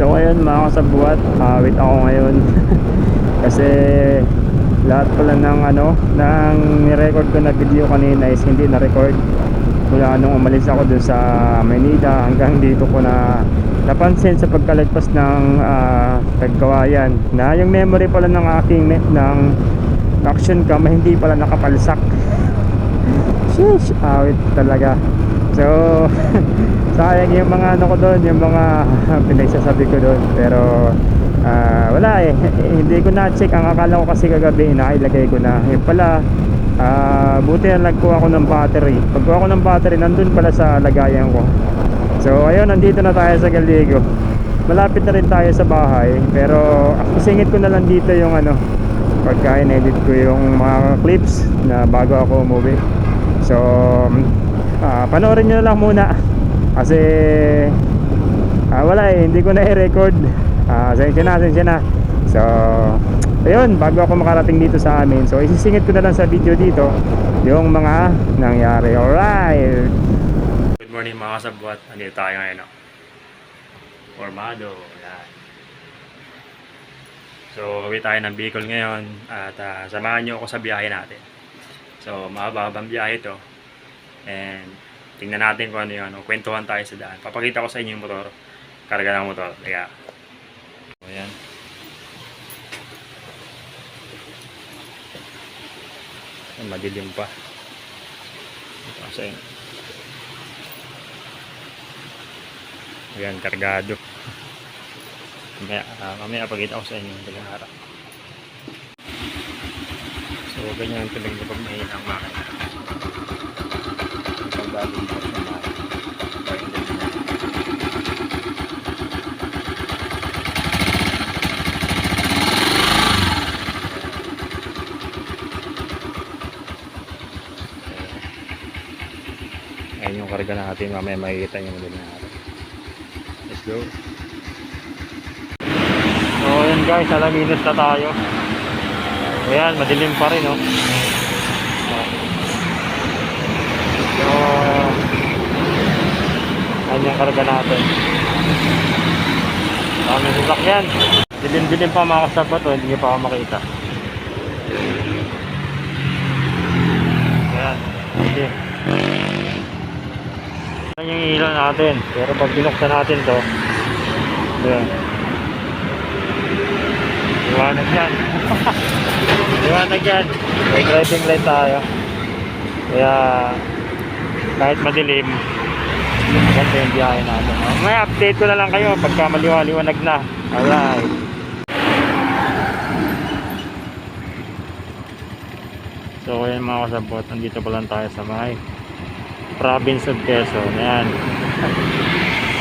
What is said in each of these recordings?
So ayun mga kasabuat, awit ako ngayon. Kasi lahat pala ng ano, ng ni-record ko na video kanina is hindi na-record. Mula nung umalis ako dun sa Manila hanggang dito ko na napansin sa pagkalagpas ng uh, Tagkawayan na yung memory pala ng aking ng action cam hindi pala nakapalsak. Sheesh, awit talaga. So, sayang yung mga ano ko doon, yung mga pinagsasabi ko doon. Pero, ah, wala eh. Hindi ko na-check. Ang akala ko kasi kagabi, nailagay ko na. Yung pala, ah, buti na nagkuha ko ng battery. Pagkuha ko ng battery, nandun pala sa lagayan ko. So, ayun, nandito na tayo sa Galigo. Malapit na rin tayo sa bahay. Pero, isingit ko na lang dito yung ano, pagka in-edit ko yung mga clips na bago ako umuwi. So, ah panoorin nyo na lang muna kasi ah, wala eh, hindi ko na i-record. Ah, sensya na, sensya na. So, ayun, bago ako makarating dito sa amin so isisingit ko na lang sa video dito yung mga nangyari. Alright! Good morning mga kasabwat nandito tayo ngayon no? formado yan. So uwi tayo ng Bicol ngayon at ah, samahan nyo ako sa biyahe natin. So mahabang biyahe to. And tingnan natin kung ano yun. O, kwentuhan tayo sa daan. Papakita ko sa inyo yung motor. Karga ng motor. Kaya. Ayan. Ay, madilim pa. Ito sa inyo. Ayan, kargado. Mamaya, uh, ko sa inyo yung tagang. So, ganyan ang tuloy kapag may ang makina sa mga Ayan yung karga natin, mamaya makikita nyo muli na natin. Let's go. So ayan guys, alaminos na tayo. Ayan, madilim pa rin oh. So, ayan yung karga natin. Dami sasakyan. Dilim-dilim pa mga kasabat oh, hindi nyo pa ako makita. Ayan, hindi. Ayan yung ilaw natin. Pero pag binuksan natin to, ayan. Liwanag yan. Liwanag yan. May driving light tayo. Kaya kahit madilim, maganda yung biyahe natin. May update ko na lang kayo pagka maliwa-liwanag na. Alright. So ayan mga kasabot, nandito pa lang tayo sa may province of Quezon. Ayan.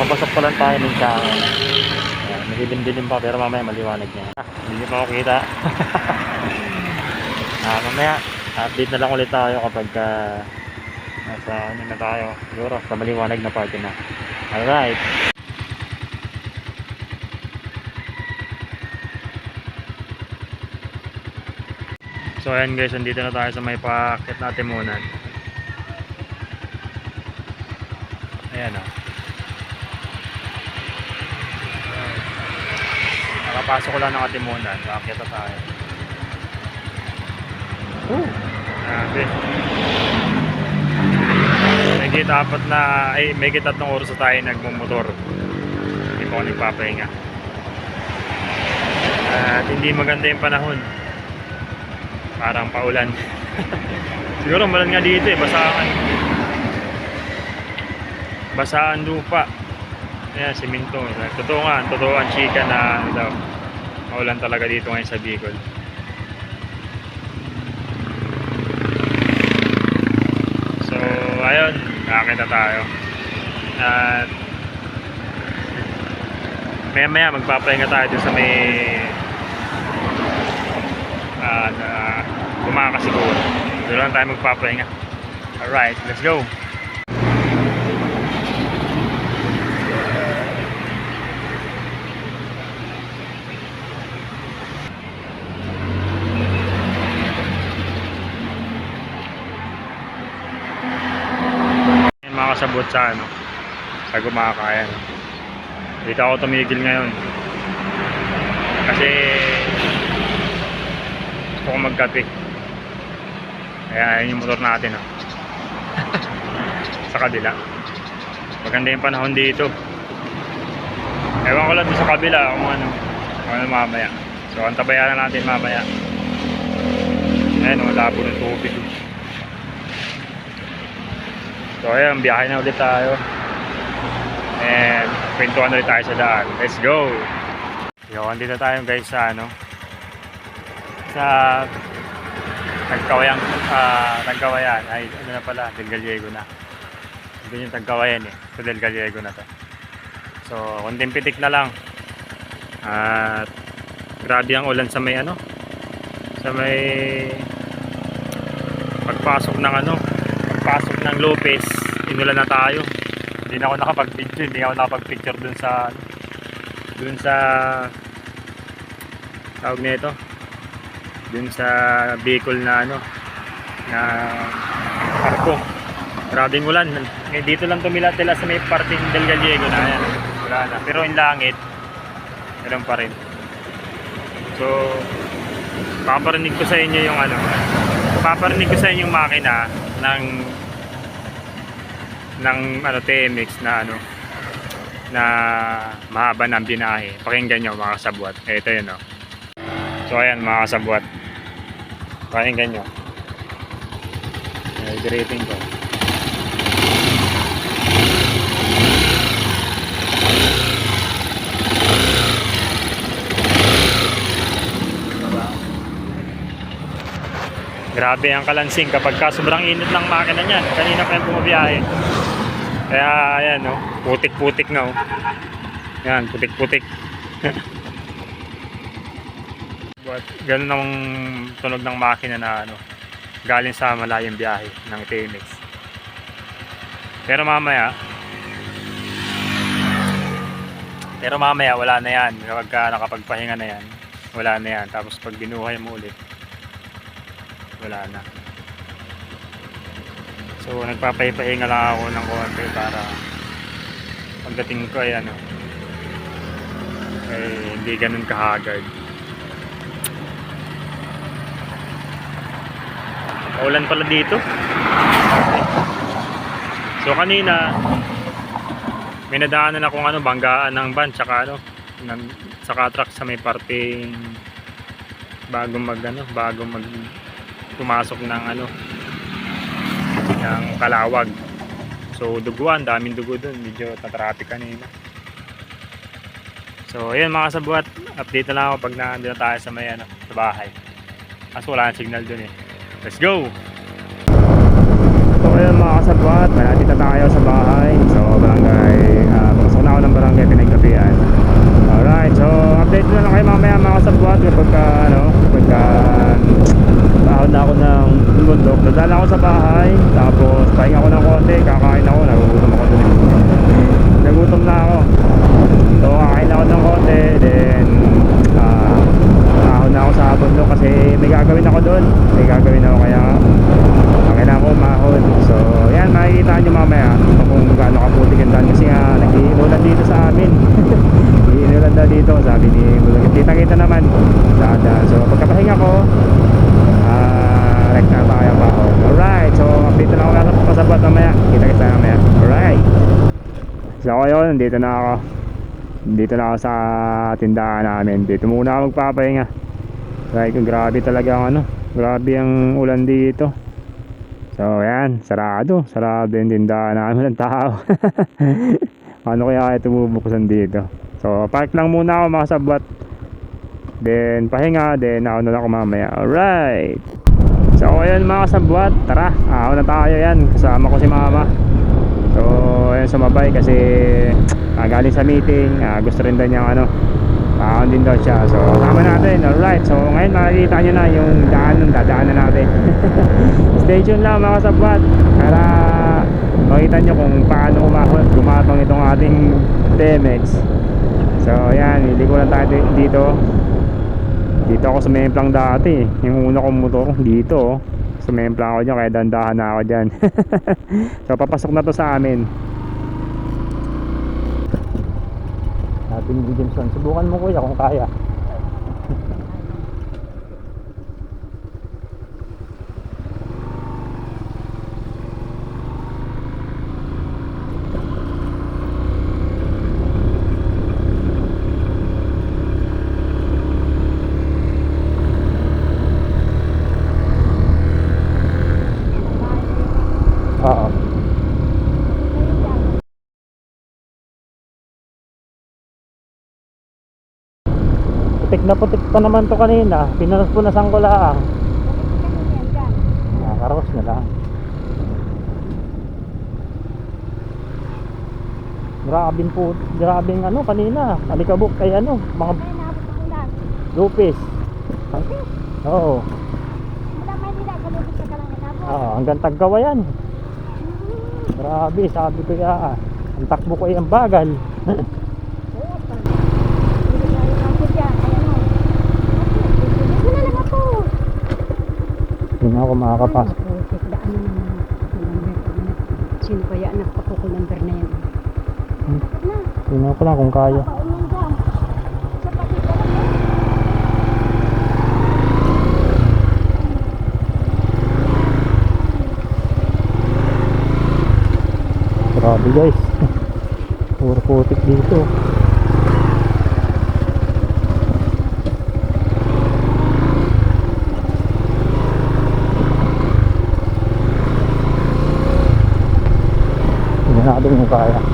Papasok pa lang tayo ng Tiangon. Ayan, madilim-dilim pa pero mamaya maliwanag niya. Ah, hindi pa ako ah, mamaya update na lang ulit tayo kapag uh, nasa ano na tayo? Siguro sa maliwanag na party na. Alright. So ayan guys nandito na tayo sa may packet natin muna ayan o nakapasok ko lang ng atimunan packet na tayo. Woo! Grabe. Kita apat na, ay may tatlong oras tayo nagmumotor. Hindi pa ako nagpapahinga. At hindi maganda yung panahon. Parang paulan. Siguro malan nga dito eh, basaan. Basaan lupa. Ayan, siminto. Totoo nga, totoo ang chika na ano daw. Maulan talaga dito ngayon sa Bicol. So, ayun, nakakita tayo. At maya maya magpapahinga tayo sa may uh, na kumakasiguro. Doon lang tayo magpapahinga. Alright, let's go. Kasabot sa ano sa gumakayan Dito ako tumigil ngayon. Kasi gusto ko magkape. Kaya yun yung motor natin oh. sa kabila. Maganda yung panahon dito. Ewan ko lang sa kabila kung ano. Kung ano mamaya. So antabayan na natin mamaya. Ayan, wala po ng tubig. So ayan, biyahe na ulit tayo. And kwentuhan ulit tayo sa daan. Let's go! Yo, andito tayo guys sa ano sa Tagkawayan ah Tagkawayan ay ano na pala Del Gallego na hindi yung Tagkawayan eh sa Del Gallego na to so konting pitik na lang at grabe ang ulan sa may ano sa may pagpasok ng ano pagpasok ng Lopez inulan na tayo. Hindi na ako nakapag-video hindi ako nakapag-picture dun sa dun sa tawag nito? Dun sa Bicol na ano na parko. Grabing ulan. Dito lang tumila tila sa may parting del Gallego na yan. Wala na. Pero yung langit meron pa rin. So paparinig ko sa inyo yung ano paparinig ko sa inyo yung makina ng ng ano TMX na ano na mahaba ng binahe pakinggan nyo mga kasabwat eh, ito yun oh. so ayan mga kasabwat pakinggan nyo eh, rating ko Grabe ang kalansing kapag ka sobrang init ng makina niyan. Kanina pa yung bumabiyahe. Kaya ayan no, putik-putik na oh. Yan, putik-putik. But ganun ang tunog ng makina na ano, galing sa malayong biyahe ng TMX. Pero mamaya, pero mamaya wala na yan. Kapag ka nakapagpahinga na yan, wala na yan. Tapos pag binuhay mo ulit, wala na. So nagpapahinga lang ako ng konti para pagdating ko ay ano eh hindi ganun kahagard. Ulan pala dito. So kanina may nadaanan akong ano banggaan ng van tsaka ano ng, saka truck sa may parting bago mag ano bago mag pumasok ng ano ng kalawag. So duguan daming dugo dun. Medyo tatraffic kanina. So ayun mga sabuat update na lang ako pag nandun na tayo sa may ano sa bahay. Kaso wala nang signal dun eh. Let's go! So ayun mga kasabuat malapit na tayo sa bahay so barangay uh, pumasok na ako ng barangay pinagkapian alright so update na lang kayo mamaya mga kasabuat kapag uh, ano kapag uh, Baon na ako ng bundok. Dadala ako sa bahay. Tapos pahinga ako ng konti. Kakain ako. Nagugutom ako dun. eh. Nagutom na ako. So kakain ako ng konti. Then ah ahon na ako sa bundok kasi may gagawin ako doon. May gagawin ako kaya ang kailangan ko umahon. So yan makikita nyo mamaya kung gaano kaputik yung daan. Kasi nga nag-iinulan dito sa amin. Nag-iinulan daw dito. Sabi ni Bulagit. Kita-kita naman. Daan So pagkapahinga ko ah like na tayo pa ako. Alright, so update na lang ako sa pasabot mamaya. Kita kita mamaya. Alright. So ayun, dito na ako. Dito na ako sa tindahan namin. Dito muna ako magpapahinga. Like, grabe talaga ang ano. Grabe ang ulan dito. So ayan, sarado. Sarado yung tindahan namin ng tao. ano kaya ito bubuksan dito? So park lang muna ako mga sabot. Then pahinga, then ako na lang ako mamaya. Alright. So ayun mga kasabwat, tara. Ako na tayo yan. Kasama ko si mama. So ayun sumabay kasi ah, galing sa meeting. Ah, gusto rin daw niyang ano. Paon din daw siya. So kasama natin. Alright. So ngayon makikita nyo na yung daan ng dadaanan natin. Stay tuned lang mga kasabwat. Para makita nyo kung paano umahon, gumatong itong ating TMX. So yan, hindi ko lang tayo dito dito ako sa Memplang dati yung una kong motor dito sa Memplang ako dyan kaya dandahan na ako dyan so papasok na to sa amin ni Jameson. Subukan mo kuya kung kaya. Oo. Putik na putik pa naman to kanina. Pinunas-punasan ko lang. Nakakaros na lang. Grabing po, grabing ano kanina. Alikabok ay ano, mga lupis. Oo. Oo, hanggang taggawa yan. Grabe, sabi ko ya. Ang takbo ko ay ang bagal. Hindi na ako makakapasok. Sino kaya nagpakuko number na yan? Hmm. Tingnan ko lang kung kaya. Grabe guys. Puro putik dito. Hindi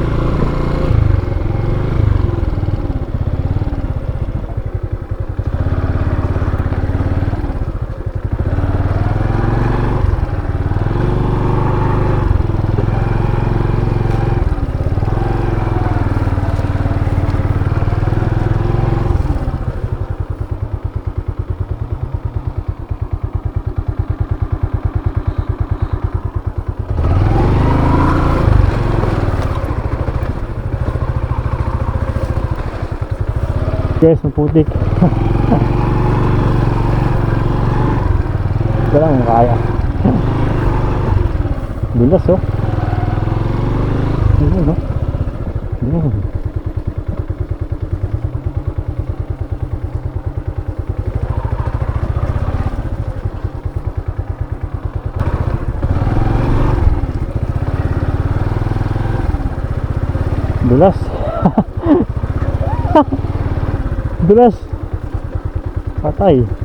Guys, maputik. Ito lang kaya. Dulas oh. Ayun oh. Ayun. Dulas. Dulas. Patay.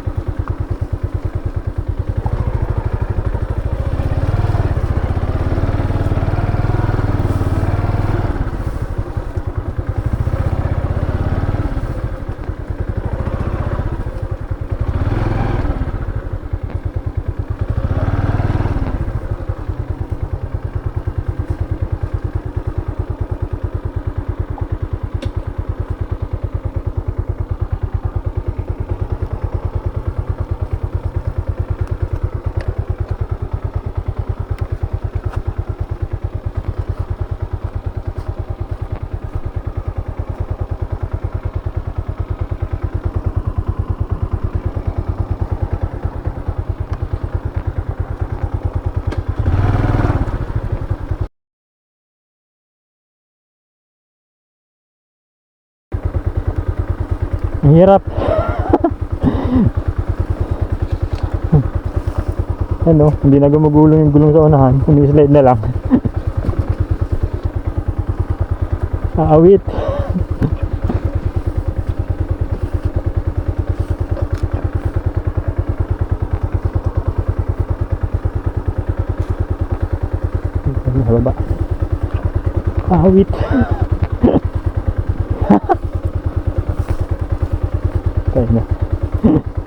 Hirap. ano, hindi na gumugulong yung gulong sa unahan. Sumislide na lang. Aawit. Sa baba? Na.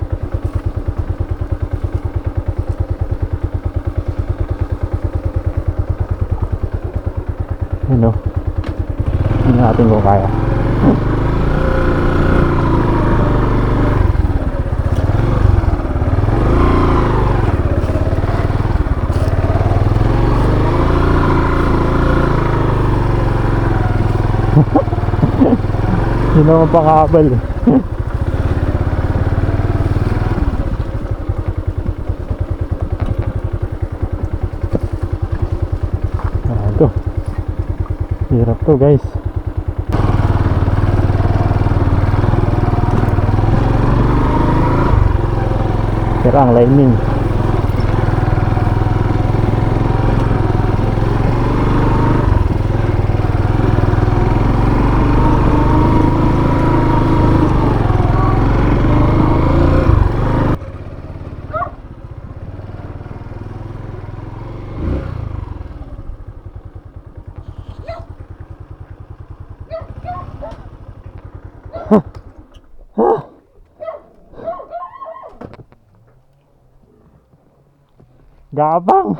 Ano? Hindi natin kung kaya. Hindi naman pakakabal eh. hirap to guys. Pero ang lightning Gabang!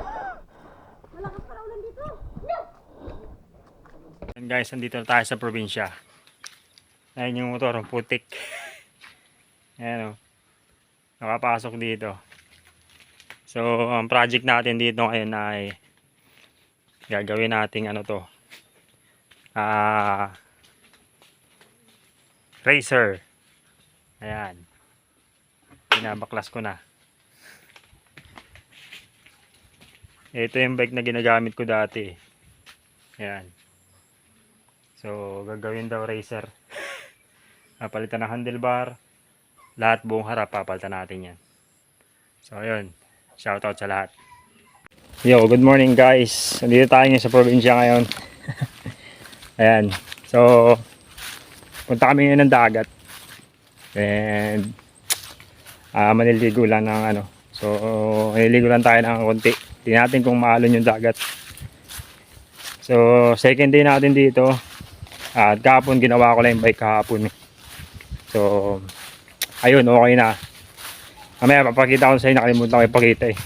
Yan guys, nandito na tayo sa probinsya. Ayan yung motor, ang putik. Ayan o. Nakapasok dito. So, ang project natin dito ngayon ay gagawin nating ano to. Ah, racer. Ayan. Pinabaklas ko na. Ito yung bike na ginagamit ko dati. Ayan. So, gagawin daw racer. Papalitan ng handlebar. Lahat buong harap, papalitan natin yan. So, ayun. Shoutout sa lahat. Yo, good morning guys. Nandito tayo ngayon sa probinsya ngayon. Ayan. So, punta kami ngayon ng dagat. And, ah maniligo lang ng ano. So, maniligo lang tayo ng konti. Tingnan natin kung maalon yung dagat. So, second day natin dito. At kahapon ginawa ko lang yung bike kahapon. So, ayun, okay na. Mamaya papakita ko sa inyo, nakalimutan ko ipakita eh.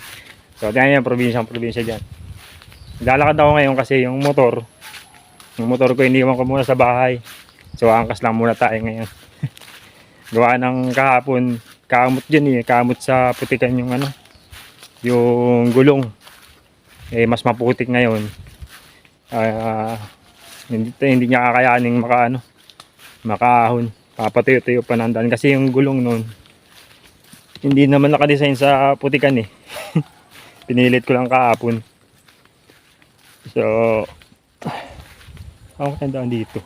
so, tingnan yung probinsya, probinsya dyan. Lalakad ako ngayon kasi yung motor, yung motor ko iniwan ko muna sa bahay. So, angkas lang muna tayo ngayon. Gawa ng kahapon, kamot dyan eh, kamot sa putikan yung ano, yung gulong. Eh, mas maputik ngayon. Ah, hindi, hindi niya kakayaning maka ano, makaahon. Papatuyo-tuyo pa ng daan. Kasi yung gulong nun, hindi naman nakadesign sa putikan eh. Pinilit ko lang kahapon. So, ako daan dito.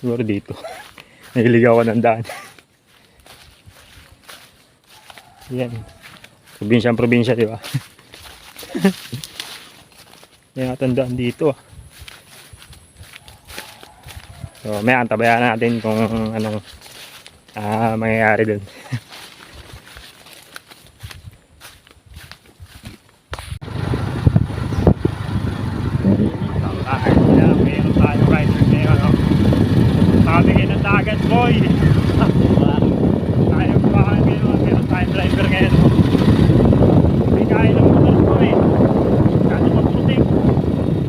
Siguro dito. Nahilig ako ng daan. Yan. Probinsya probinsya, di ba? Yan ang daan dito. ah. So, may antabayan natin kung anong ah mangyayari dun. Bakit na meron tayo rider ngayon, no? Sabi kayo ng dagat, boy! Tayo ba ngayon, meron tayong driver ngayon. Hindi kaya ng motor ko eh. Kano magputik.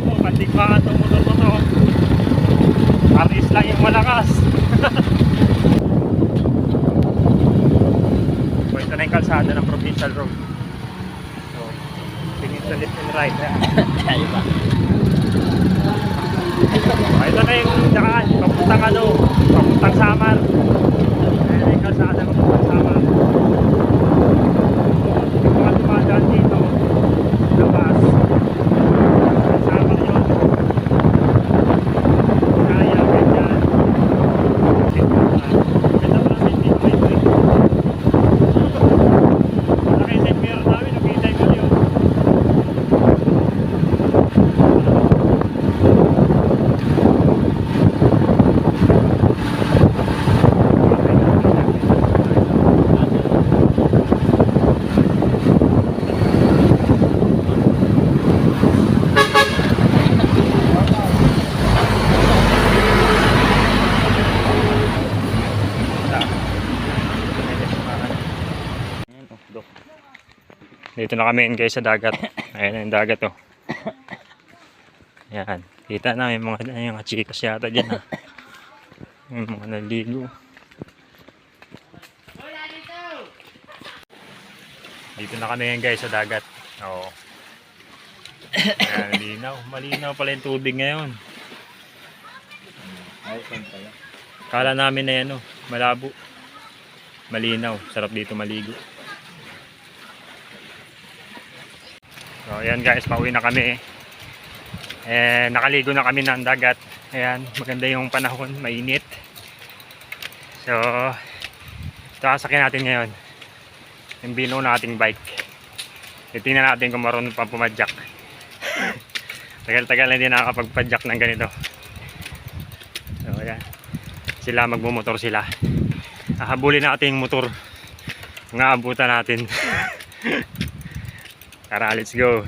Oh, pandig pa itong motor ko to. Aris lang yung malakas. so, ito na yung kalsada ng provincial road. So, tingin sa left and right. Ayan. Ah, ito na yung daan, papuntang ano, papuntang Samar. Ayan yung kalsada ng papuntang Samar. Yung mga dumadaan dito, labas. Samar yun. Kaya, ganyan. Ganda pa namin dito may break. Malaki sa mirror namin, nakita ko yun. Dito na kami guys sa dagat. Ayan yung dagat oh. Ayan. Kita na yung mga, yung chikas yata dyan ha. Yung mga naligo. Dito na kami ngayon guys sa dagat. Oo. Ayan, malinaw. Malinaw pala yung tubig ngayon. Kala namin na yan oh, malabo. Malinaw. Sarap dito maligo. So, ayan guys, pauwi na kami. Eh, nakaligo na kami ng dagat. Ayan, maganda yung panahon, mainit. So, ito ang sakyan natin ngayon. Yung bino nating bike. Titingnan natin kung marunong pa pumadyak. Tagal-tagal na hindi nakakapagpadyak ng ganito. So, ayan. Sila magmumotor sila. Hahabulin natin yung motor. Nga abutan natin. Tara, let's go.